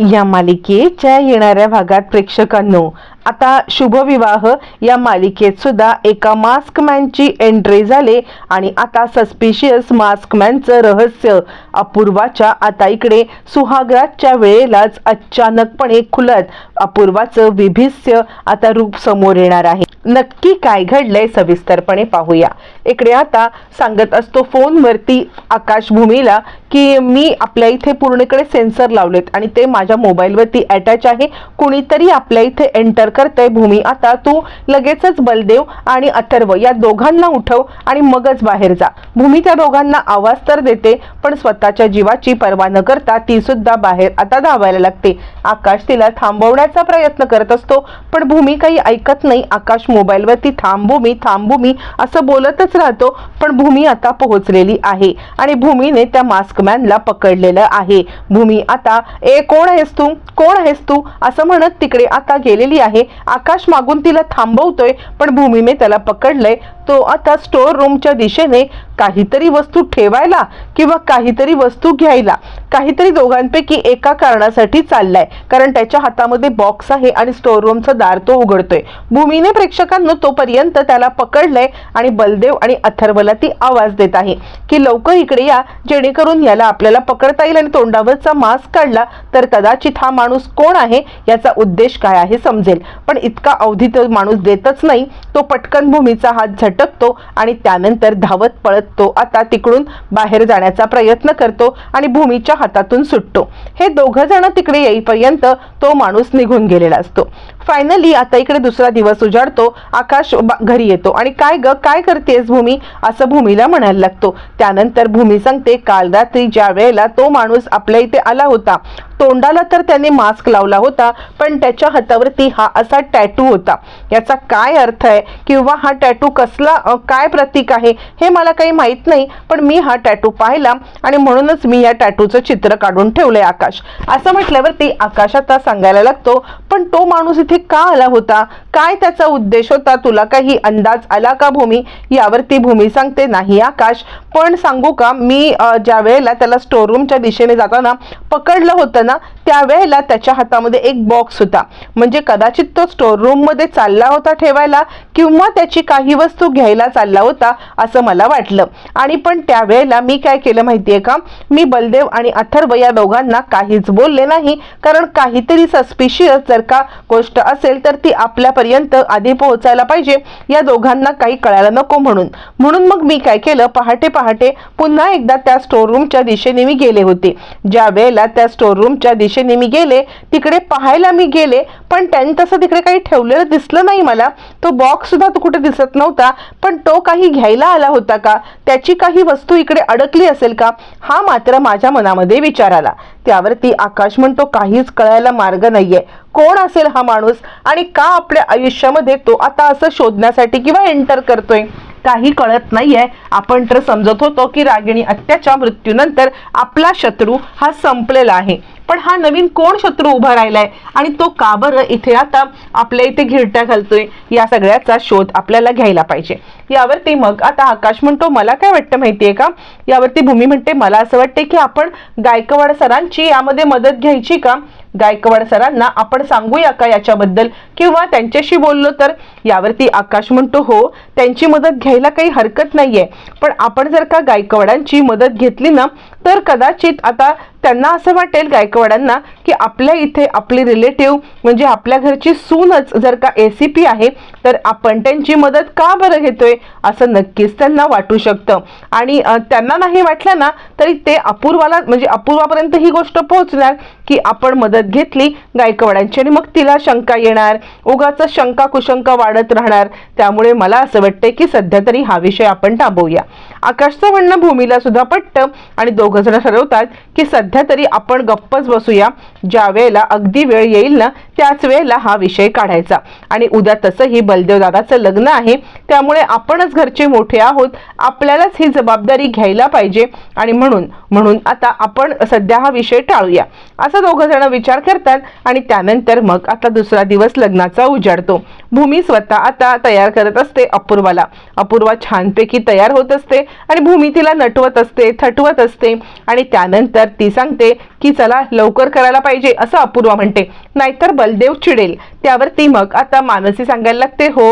या मालिकेच्या येणाऱ्या भागात प्रेक्षकांनो आता शुभविवाह. या मालिकेत सुद्धा एका मास्कमॅनची एंट्री झाले आणि आता सस्पिशियस मास्कमॅनचं रहस्य. अपूर्वाच्या आता इकडे सुहागरातच्या वेळेलाच अचानकपणे खुलत अपूर्वाचं विभिस्य आता रूप समोर येणार आहे. नक्की काय घडलंय सविस्तरपणे पाहूया. इकडे आता सांगत असतो फोनवरती आकाशभूमीला की मी आपल्या इथे पूर्णकडे सेन्सर लावलेत आणि ते माझ्या मोबाईलवरती अटॅच आहे. कुणीतरी आपल्या इथे एंटर करतंय भूमी. आता तू लगेचच बलदेव आणि अथर्व या दोघांना उठव आणि मगच बाहेर जा. भूमी त्या दोघांना आवाज तर देते पण स्वतःच्या जीवाची पर्वा न करता ती सुद्धा बाहेर आता धावायला लागते. आकाश तिला थांबवण्याचा प्रयत्न करत असतो पण भूमी काही ऐकत नाही. आकाश मोबाईलवरती थांब भूमी थांब भूमी असं बोलतच राहतो पण भूमी आता पोहोचलेली आहे. आणि भूमीने त्या मास्क मास्कमॅनला पकडलेलं आहे. भूमी आता ए कोण आहेस तू? कोण आहेस तू? असं म्हणत तिकडे आता गेलेली आहे. आकाश मागून तिला थांबवतोय पण भूमीने त्याला पकडलंय. तो आता स्टोअर रूमच्या दिशेने काहीतरी वस्तू ठेवायला किंवा काहीतरी वस्तू घ्यायला. काहीतरी दोघांपैकी एका कारणासाठी चाललाय. कारण त्याच्या हातामध्ये बॉक्स आहे आणि स्टोअर रूमचं दार तो उघडतोय. भूमीने प्रेक्षकांना तोपर्यंत त्याला पकडलंय आणि बलदेव आणि अथर्वला ती आवाज देत आहे की लवकर इकडे या. जेणेकरून याला आपल्याला पकडता येईल आणि तोंडावरचा मास्क काढला तर कदाचित हा माणूस कोण आहे याचा उद्देश काय आहे समजेल. पण इतका अवधी तर माणूस देतच नाही. तो पटकन भूमीचा हात भटकतो आणि त्यानंतर धावत पळत. तो आता तिकडून बाहेर जाण्याचा प्रयत्न करतो आणि भूमीच्या हातातून सुटतो. हे दोघं जण तिकडे येईपर्यंत तो माणूस निघून गेलेला असतो. फायनली आता इकडे दुसरा दिवस उजाडतो. आकाश घरी येतो. आणि काय ग? काय करतेस भूमी? असं भूमीला म्हणायला लागतो. त्यानंतर भूमी सांगते काल रात्री ज्या वेळेला तो माणूस आपल्या इथे आला होता तोंडाला तर त्याने मास्क लावला होता पण त्याच्या हातावरती हा असा टॅटू होता. याचा काय अर्थ आहे? किंवा हा टॅटू कसला काय प्रतीक आहे? हे मला काही माहीत नाही पण मी हा टॅटू पाहिला आणि म्हणूनच मी या टॅटूचं चित्र काढून ठेवलंय आकाश. असं म्हटल्यावरती आकाश आता सांगायला लागतो पण तो माणूस इथे का आला होता? काय त्याचा उद्देश होता? तुला काही अंदाज आला का भूमी? यावरती भूमी सांगते नाही आकाश. पण सांगू का मी ज्या वेळेला त्याला स्टोर रूमच्या दिशेने जाताना पकडलं होतं ना त्यावेळेला त्याच्या हातामध्ये एक बॉक्स होता. म्हणजे कदाचित तो स्टोर चालला होता ठेवायला किंवा त्याची काही वस्तू घ्यायला चालला होता असं मला वाटलं. आणि पण त्यावेळेला मी काय केलं माहितीये का? मी बलदेव आणि अथर्व या दोघांना काहीच बोलले नाही कारण काहीतरी सस्पिशियस जर का गोष्ट असेल तर ती आपल्यापर्यंत आधी पोहोचायला पाहिजे. या दोघांना काही कळायला नको म्हणून. म्हणून मग मी काय केलं? पहाटे पहाटे पुन्हा एकदा त्या स्टोर रूमच्या दिशेने मी गेले होते. ज्या वेळेला त्या स्टोर रूमच्या दिशेने मी गेले तिकडे पाहायला मी गेले पण त्यांनी तसं तिकडे काही ठेवलेलं दिसलं नाही मला. तो बॉक्स सुद्धा तो कुठे दिसत नव्हता पण तो काही घ्यायला आला होता का? त्याची काही वस्तू इकडे अडकली असेल का? हा मात्र माझ्या मनामध्ये विचार आला. त्यावरती आकाश म्हणतो काहीच कळायला मार्ग नाहीये. कोण असेल हा माणूस आणि का आपल्या आयुष्यामध्ये तो आता असं शोधण्यासाठी किंवा एंटर करतोय? काही कळत नाहीये. आपण तर समजत होतो की रागिणी अत्याच्या मृत्यूनंतर आपला शत्रू हा संपलेला आहे. पण हा नवीन कोण शत्रू उभा राहिलाय? आणि तो का बरं इथे आता आपल्या इथे घिरट्या घालतोय? या सगळ्याचा शोध आपल्याला घ्यायला पाहिजे. यावरती मग आता आकाश म्हणतो मला काय वाटतं माहितीये का? यावरती भूमी म्हणते मला असं वाटते की आपण गायकवाड सरांची यामध्ये मदत घ्यायची का? गायकवाड सरांना आपण सांगूया का याच्याबद्दल? किंवा त्यांच्याशी बोललो तर? यावरती आकाश म्हणतो हो त्यांची मदत घ्यायला काही हरकत नाहीये. पण आपण जर का गायकवाडांची मदत घेतली ना तर कदाचित आता त्यांना असं वाटेल गायकवाडांना की आपल्या इथे आपली रिलेटिव्ह म्हणजे आपल्या घरची सूनच जर का ए सी पी आहे तर आपण त्यांची मदत का बरं घेतोय असं नक्कीच त्यांना वाटू शकतं. आणि त्यांना नाही वाटलं ना तरी ते अपूर्वाला म्हणजे अपूर्वापर्यंत ही गोष्ट पोहोचणार की आपण मदत घेतली गायकवाडांची आणि मग तिला शंका येणार उगाच शंका कुशंका वाढत राहणार. त्यामुळे मला असं वाटतंय की सध्या तरी हा विषय आपण थांबवूया. आकाशचं म्हणणं भूमीला सुद्धा पटतं आणि दोघं जण ठरवतात की सध्या तरी आपण गप्पच बसूया. ज्या वेळेला अगदी वेळ येईल ना त्याच वेळेला हा विषय काढायचा. आणि उद्या तसंही बलदेवदादाचं लग्न आहे. त्यामुळे आपणच घरचे मोठे आहोत. आपल्यालाच ही जबाबदारी घ्यायला पाहिजे. आणि म्हणून म्हणून आता आपण सध्या हा विषय टाळूया. असं दोघं जण विचार करतात आणि त्यानंतर मग आता दुसरा दिवस लग्नाचा उजाडतो. भूमी स्वतः आता तयार करत असते अपूर्वाला. अपूर्वा छानपैकी तयार होत असते आणि भूमी तिला नटवत असते थटवत असते. आणि त्यानंतर ती सांगते की चला लवकर करायला पाहिजे असं अपूर्वा म्हणते. नाहीतर बलदेव चिडेल. त्यावरती मग आता मानसी सांगायला लागते हो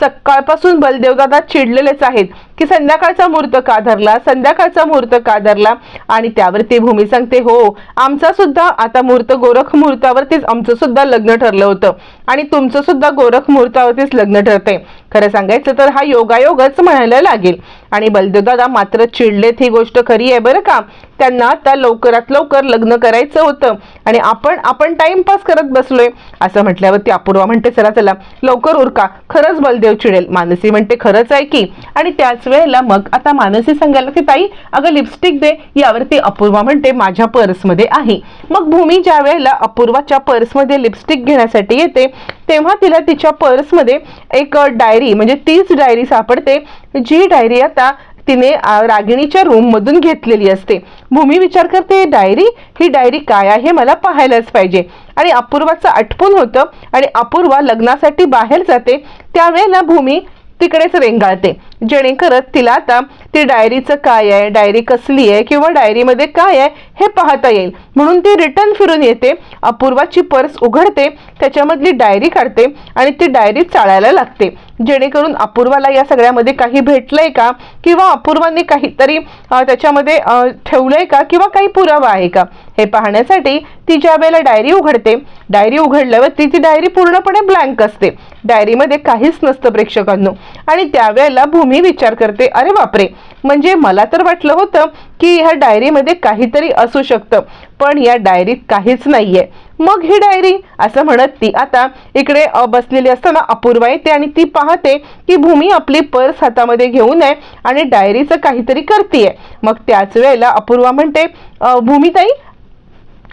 सकाळपासून बलदेव दादा चिडलेलेच आहेत. की संध्याकाळचा मुहूर्त का धरला? संध्याकाळचा मुहूर्त का धरला? आणि त्यावरती भूमी सांगते हो आमचा सुद्धा आता मुहूर्त गोरख मुहूर्तावरतीच आमचं सुद्धा लग्न ठरलं होतं. आणि तुमचं सुद्धा गोरख मुहूर्तावरतीच लग्न ठरते खरं सांगायचं तर हा योगायोगच म्हणायला लागेल. आणि बलदेव दादा मात्र चिडलेत ही गोष्ट खरी आहे बरं का? त्यांना आता लवकरात लवकर लग्न करायचं होतं. आणि आपण आपण टाइमपास करत बसलोय. असं म्हटल्यावरती अपूर्वा म्हणते चला चला लवकर उरका. खरंच बलदेव चिडेल. मानसी म्हणते खरंच आहे की. आणि त्याच वेळेला मग आता मानसी सांगायला की ताई अगं लिपस्टिक दे. यावरती अपूर्वा म्हणते माझ्या पर्समध्ये आहे. मग भूमी ज्या वेळेला अपूर्वाच्या पर्समध्ये लिपस्टिक घेण्यासाठी येते तेव्हा तिला तिच्या पर्समध्ये एक डायरी म्हणजे तीच डायरी सापडते जी डायरी आता तिने रागिणीच्या रूममधून घेतलेली असते. भूमी विचार करते डायरी ही डायरी काय आहे? मला पाहायलाच पाहिजे. आणि अपूर्वाचं आठवून होतं आणि अपूर्वा लग्नासाठी बाहेर जाते त्यावेळेला भूमी तिकडेच रेंगाळते. जेणेकरत तिला आता ती डायरीचं काय आहे डायरी कसली आहे किंवा डायरीमध्ये काय आहे हे पाहता येईल. म्हणून ती रिटर्न फिरून येते अपूर्वाची पर्स उघडते त्याच्यामधली डायरी काढते आणि ती डायरी चाळायला लागते. जेणेकरून अपूर्वाला या सगळ्यामध्ये काही भेटलंय का? किंवा अपूर्वाने काहीतरी त्याच्यामध्ये ठेवलंय का? किंवा काही पुरावा आहे का? हे पाहण्यासाठी ती ज्या वेळेला डायरी उघडते डायरी उघडल्यावर ती ती डायरी पूर्णपणे ब्लँक असते. डायरीमध्ये काहीच नसतं प्रेक्षकांनो. आणि त्यावेळेला भूमी मी विचार करते. अरे बापरे. म्हणजे मला तर वाटलं होतं की ह्या डायरीमध्ये काहीतरी असू शकतं पण या डायरीत काहीच नाहीये. मग ही डायरी असं म्हणत ती आता इकडे बसलेली असताना अपूर्वा येते आणि ती पाहते की भूमी आपली पर्स हातामध्ये घेऊन आहे आणि डायरीचं काहीतरी करते मग त्याच वेळेला अपूर्वा म्हणते भूमीताई भूमिताई?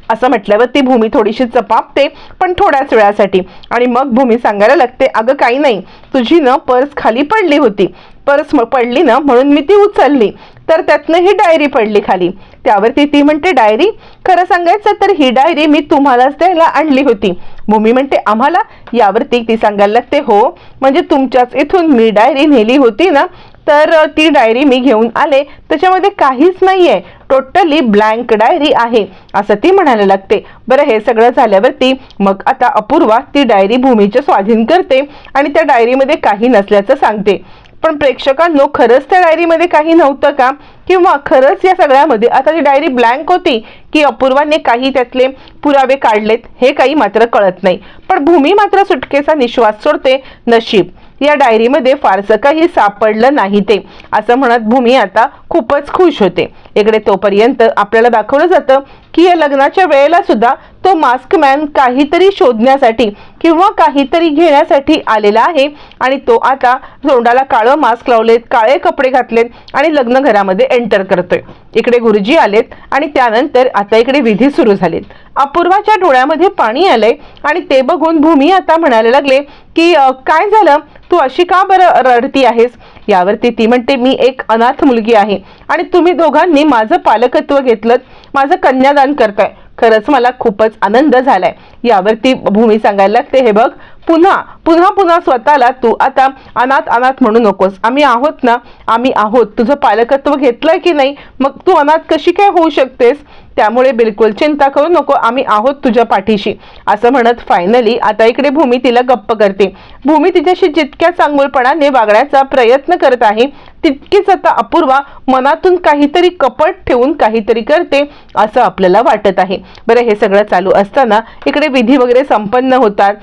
असं म्हटल्यावर ती भूमी थोडीशी चपापते पण थोड्याच वेळासाठी. आणि मग भूमी सांगायला लागते अगं काही नाही. तुझी न पर्स खाली पडली होती. पर्स पडली ना म्हणून मी ती उचलली. तर त्यातनं ही डायरी पडली खाली. त्यावरती ती म्हणते डायरी खरं सांगायचं तर ही डायरी मी तुम्हालाच द्यायला आणली होती. भूमी म्हणते आम्हाला? यावरती ती सांगायला लागते हो म्हणजे तुमच्याच इथून मी डायरी नेली होती ना तर ती डायरी मी घेऊन आले. त्याच्यामध्ये काहीच नाहीये. टोटली ब्लँक डायरी आहे असं ती म्हणायला लागते. बरं हे सगळं झाल्यावरती मग आता अपूर्वा ती डायरी भूमीच्या स्वाधीन करते आणि त्या डायरीमध्ये काही नसल्याचं सांगते. पण प्रेक्षकांनो खरंच त्या डायरीमध्ये काही नव्हतं का? किंवा खरंच या सगळ्यामध्ये आता ती डायरी ब्लँक होती की अपूर्वाने काही त्यातले पुरावे काढलेत हे काही मात्र कळत नाही. पण भूमी मात्र सुटकेचा निश्वास सोडते नशीब. या डायरीमध्ये फारसं काही सापडलं नाही ते असं म्हणत भूमी आता खूपच खुश होते. इकडे तोपर्यंत आपल्याला दाखवलं जातं की या लग्नाच्या वेळेला सुद्धा तो मास्क मॅन काहीतरी शोधण्यासाठी किंवा काहीतरी घेण्यासाठी आलेला आहे. आणि तो आता तोंडाला काळं मास्क लावलेत काळे कपडे घातलेत आणि लग्न घरामध्ये एंटर करतोय. इकडे गुरुजी आलेत आणि त्यानंतर आता इकडे विधी सुरू झालेत. अपूर्वाच्या डोळ्यामध्ये पाणी आलंय आणि ते बघून भूमी आता म्हणायला लागले की काय झालं? तू अशी का बरं रडती आहेस? यावरती ती म्हणते मी एक अनाथ मुलगी आहे आणि तुम्ही दोघांनी माझं पालकत्व घेतलं माझं कन्यादान करताय. खरंच मला खूपच आनंद झालाय. यावरती भूमी सांगायला लागते. हे बघ पुन्हा पुन्हा पुन्हा स्वतःला तू आता अनाथ अनाथ म्हणू नकोस. आम्ही आहोत ना? आम्ही आहोत. तुझं पालकत्व घेतलंय की नाही? मग तू अनाथ कशी काय होऊ शकतेस? त्यामुळे बिलकुल चिंता करू नको. आम्ही आहोत तुझ्या पाठीशी. असं म्हणत फायनली आता इकडे भूमी तिला गप्प करते. भूमी तिच्याशी जितक्या चांगुलपणाने वागण्याचा प्रयत्न करत आहे तितकीच आता अपूर्वा मनातून काहीतरी कपट ठेवून काहीतरी करते असं आपल्याला वाटत आहे. बरं हे सगळं चालू असताना इकडे विधी वगैरे संपन्न होतात.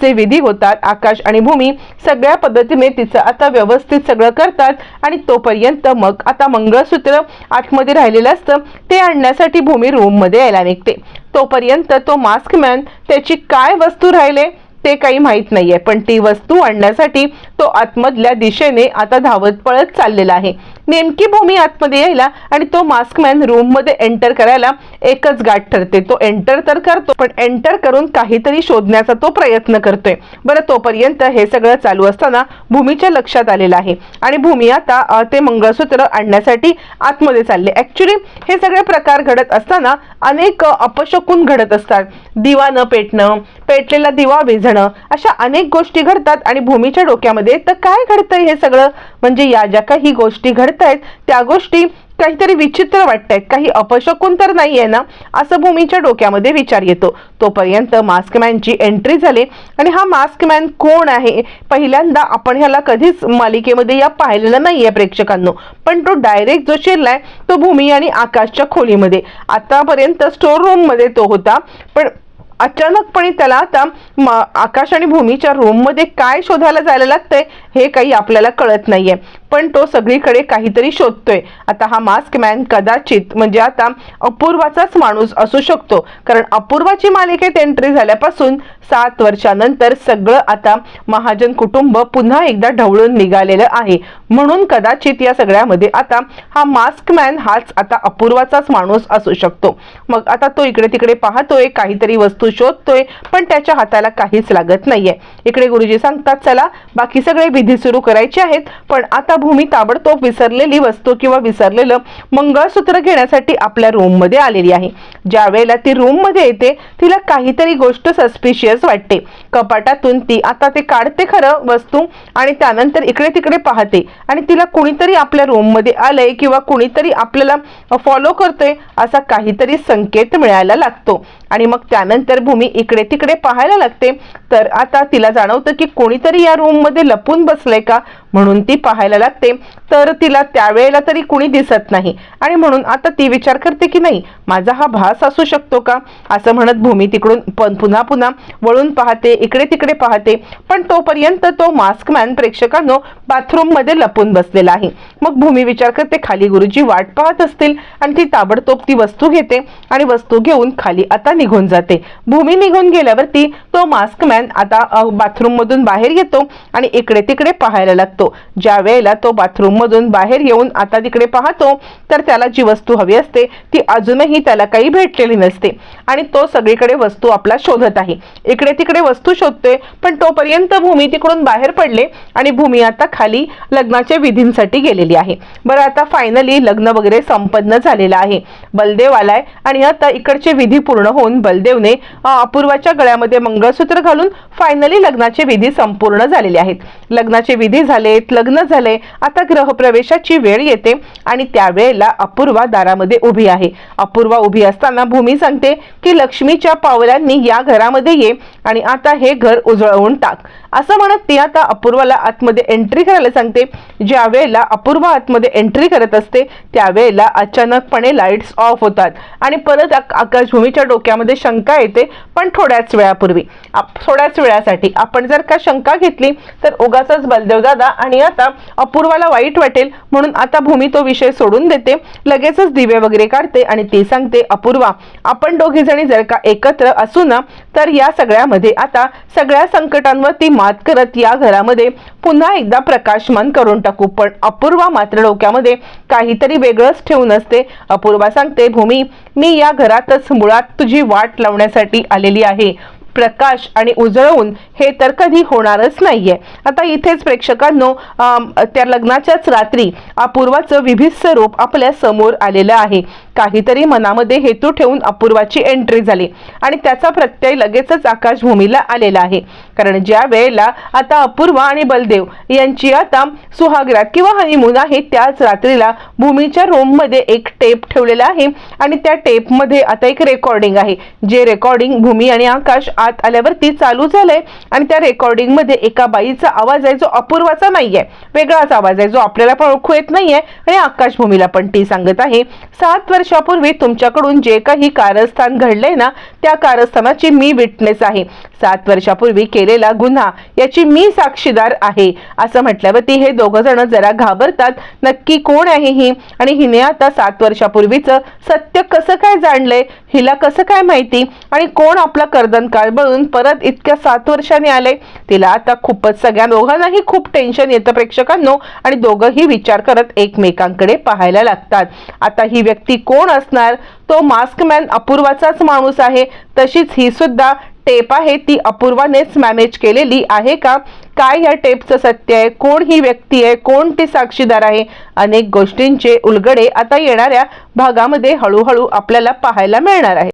कन्याचे विधी होतात आकाश आणि भूमी सगळ्या पद्धतीने तिचं आता व्यवस्थित सगळं करतात आणि तोपर्यंत मग आता मंगळसूत्र आतमध्ये राहिलेलं असतं ते आणण्यासाठी भूमी रूममध्ये यायला निघते. तोपर्यंत तो मास्क मॅन त्याची काय वस्तू राहिले? ते काही माहीत नाहीये. पण ती वस्तू आणण्यासाठी तो आतमधल्या दिशेने आता धावत पळत चाललेला आहे. नेमकी भूमी आतमध्ये यायला आणि तो मास्कमॅन रूममध्ये एंटर करायला एकच गाठ ठरते. तो एंटर तर करतो पण एंटर करून काहीतरी शोधण्याचा तो प्रयत्न करतोय. बरं तोपर्यंत हे सगळं चालू असताना भूमीच्या लक्षात आलेलं आहे. आणि भूमी आता ते मंगळसूत्र आणण्यासाठी आतमध्ये चालले. ऍक्च्युली हे सगळे प्रकार घडत असताना अनेक अपशकून घडत असतात. दिवा न पेटणं पेटलेला दिवा विझणं अशा अनेक गोष्टी घडतात आणि भूमीच्या डोक्यामध्ये तर काय घडतंय हे सगळं? म्हणजे या ज्या काही गोष्टी घडत आहेत त्या गोष्टी काहीतरी विचित्र वाटतायत काही अपशकून तर नाही आहे ना? असं भूमीच्या डोक्यामध्ये विचार येतो. तोपर्यंत मास्कमॅनची एंट्री झाली. आणि हा मास्कमॅन कोण आहे? पहिल्यांदा आपण ह्याला कधीच मालिकेमध्ये या पाहिलेलं नाही आहे प्रेक्षकांनो. पण तो डायरेक्ट जो शिरलाय तो भूमी आणि आकाशच्या खोलीमध्ये. आतापर्यंत स्टोर रूममध्ये तो होता. पण अचानकपणे त्याला आता म- आकाश आणि भूमीच्या रूममध्ये काय शोधायला जायला लागतंय हे काही आपल्याला कळत नाहीये. पण तो सगळीकडे काहीतरी शोधतोय. आता हा मास्क मॅन कदाचित म्हणजे आता अपूर्वाचाच माणूस असू शकतो. कारण अपूर्वाची मालिकेत एंट्री झाल्यापासून सात वर्षानंतर सगळं आता महाजन कुटुंब पुन्हा एकदा ढवळून निघालेलं आहे. म्हणून कदाचित या सगळ्यामध्ये आता हा मास्क मॅन हाच आता अपूर्वाचाच माणूस असू शकतो. मग आता तो इकडे तिकडे पाहतोय काहीतरी वस्तू शोधतोय पण त्याच्या हाताला काहीच लागत नाहीये. इकडे गुरुजी सांगतात चला बाकी सगळे विधी सुरू करायचे आहेत पण आता भूमी ताबडतोब विसरलेली वस्तू किंवा विसरलेलं मंगळसूत्र घेण्यासाठी आपल्या रूममध्ये आलेली आहे. ज्या वेळेला ती रूममध्ये येते तिला काहीतरी गोष्ट सस्पिशियस वाटते. कपाटातून ती आता ते काढते खरं वस्तू आणि त्यानंतर इकडे तिकडे पाहते. आणि तिला कुणीतरी आपल्या रूममध्ये आलंय किंवा कुणीतरी आपल्याला फॉलो करतोय असा काहीतरी संकेत मिळायला लागतो. आणि मग त्यानंतर भूमी इकडे तिकडे पाहायला लागते. तर आता तिला जाणवतं की कोणीतरी या रूममध्ये लपून बसलंय का? म्हणून ती पाहायला लागते. तर तिला त्यावेळेला तरी कुणी दिसत नाही. आणि म्हणून आता ती विचार करते की नाही माझा हा भास असू शकतो का? असं म्हणत भूमी तिकडून पण पुन्हा पुन्हा वळून पाहते इकडे तिकडे पाहते. पण तोपर्यंत तो मास्कमॅन प्रेक्षकांनो बाथरूममध्ये लपून बसलेला आहे. मग भूमी विचार करते खाली गुरुजी वाट पाहत असतील. आणि ती ताबडतोब ती वस्तू घेते आणि वस्तू घेऊन खाली आता निघून जाते. भूमी निघून गेल्यावरती तो मास्कमॅन आता बाथरूम मधून बाहेर येतो आणि इकडे तिकडे पाहायला लागतो. ज्या वेळेला तो बाथरूम मधून बाहेर येऊन आता तिकडे पाहतो तर त्याला जी वस्तू हवी असते ती अजूनही त्याला काही भेटलेली नसते. आणि तो सगळीकडे वस्तू आपला शोधत आहे. इकडे तिकडे वस्तू शोधतोय पण तोपर्यंत भूमी तिकडून बाहेर पडले आणि भूमी आता खाली लग्नाच्या विधींसाठी गेलेली आहे. बरं आता फायनली लग्न वगैरे संपन्न झालेलं आहे. बलदेव आलाय आणि आता इकडचे विधी पूर्ण होऊन बलदेवने अपूर्वाच्या गळ्यामध्ये मंगळसूत्र घालून फायनली लग्नाचे विधी संपूर्ण झालेले आहेत. लग्नाचे विधी झालेत लग्न झाले आता ग्रहप्रवेशाची वेळ येते आणि त्यावेळेला अपूर्वा दारामध्ये उभी आहे. अपूर्वा उभी असताना भूमी सांगते की लक्ष्मीच्या पावलांनी या घरामध्ये ये आणि आता हे घर उजळवून टाक. असं म्हणत ती आता अपूर्वाला आतमध्ये एंट्री करायला सांगते. ज्या वेळेला अपूर्वा आतमध्ये एंट्री करत असते त्यावेळेला अचानकपणे लाईट्स ऑफ होतात आणि परत आकाशभूमीच्या डोक्यामध्ये शंका येते पण थोड्याच वेळापूर्वी. आप- थोड्याच वेळासाठी. आपण जर का शंका घेतली तर उगाचच बलदेव दादा आणि आता अपूर्वाला वाईट वाटेल म्हणून आता भूमी तो विषय सोडून देते. लगेचच दिवे वगैरे काढते आणि ती सांगते अपूर्वा आपण दोघी जणी जर का एकत्र असू ना तर या सगळ्यामध्ये आता सगळ्या संकटांवरती मात करत या घरामध्ये पुन्हा एकदा प्रकाशमान करून टाकू. पण अपूर्वा मात्र डोक्यामध्ये काहीतरी वेगळंच ठेवून असते. अपूर्वा सांगते भूमी मी या घरातच मुळात तुझी वाट लावण्यासाठी आलेली आहे. प्रकाश आणि उजळवून हे तर कधी होणारच नाहीये. आता इथेच प्रेक्षकांनो त्या लग्नाच्याच रात्री अपूर्वाचं विभिन्न रूप आपल्यासमोर आलेलं आहे. काहीतरी मनामध्ये हेतू ठेवून अपूर्वाची एंट्री झाली. आणि त्याचा प्रत्यय लगेचच आकाशभूमीला आलेला आहे. कारण ज्या वेळेला आता अपूर्वा आणि बलदेव यांची आता सुहागरात किंवा हनीमून आहे त्याच रात्रीला भूमीच्या रूममध्ये एक टेप ठेवलेला आहे. आणि त्या टेपमध्ये आता एक रेकॉर्डिंग आहे. जे रेकॉर्डिंग भूमी आणि आकाश आत आल्यावरती चालू झालंय. आणि त्या रेकॉर्डिंगमध्ये एका बाईचा आवाज आहे जो अपूर्वाचा नाहीये. वेगळाच आवाज आहे जो आपल्याला पण ओळखू येत नाहीये. आणि आकाश भूमीला पण ती सांगत आहे सात वर्षापूर्वी तुमच्याकडून जे काही कारस्थान घडले ना त्या कारस्थानाची मी विटनेस आहे. सात वर्षापूर्वी केलेला गुन्हा याची मी साक्षीदार आहे. असं म्हटल्यावरती हे दोघं जण जरा घाबरतात. नक्की कोण आहे ही? आणि हिने आता सात वर्षापूर्वीचं सत्य कसं काय जाणलंय? हिला कसं काय माहिती? आणि कोण आपला कर्दन काळ बळून परत इतक्या सात वर्षांनी आले तिला आता खूपच सगळ्या दोघांनाही खूप टेन्शन येतं प्रेक्षकांनो. आणि दोघंही विचार करत एकमेकांकडे पाहायला लागतात. आता ही व्यक्ती कोण असणार? तो मास्क मॅन अपूर्वाचाच माणूस आहे. तशीच ही सुद्धा टेप आहे. ती अपूर्वानेच मॅनेज केलेली आहे का? काय या टेपचं सत्य आहे? कोण ही व्यक्ती आहे? कोण ती साक्षीदार आहे? अनेक गोष्टींचे उलगडे आता येणाऱ्या भागामध्ये हळूहळू आपल्याला पाहायला मिळणार आहे.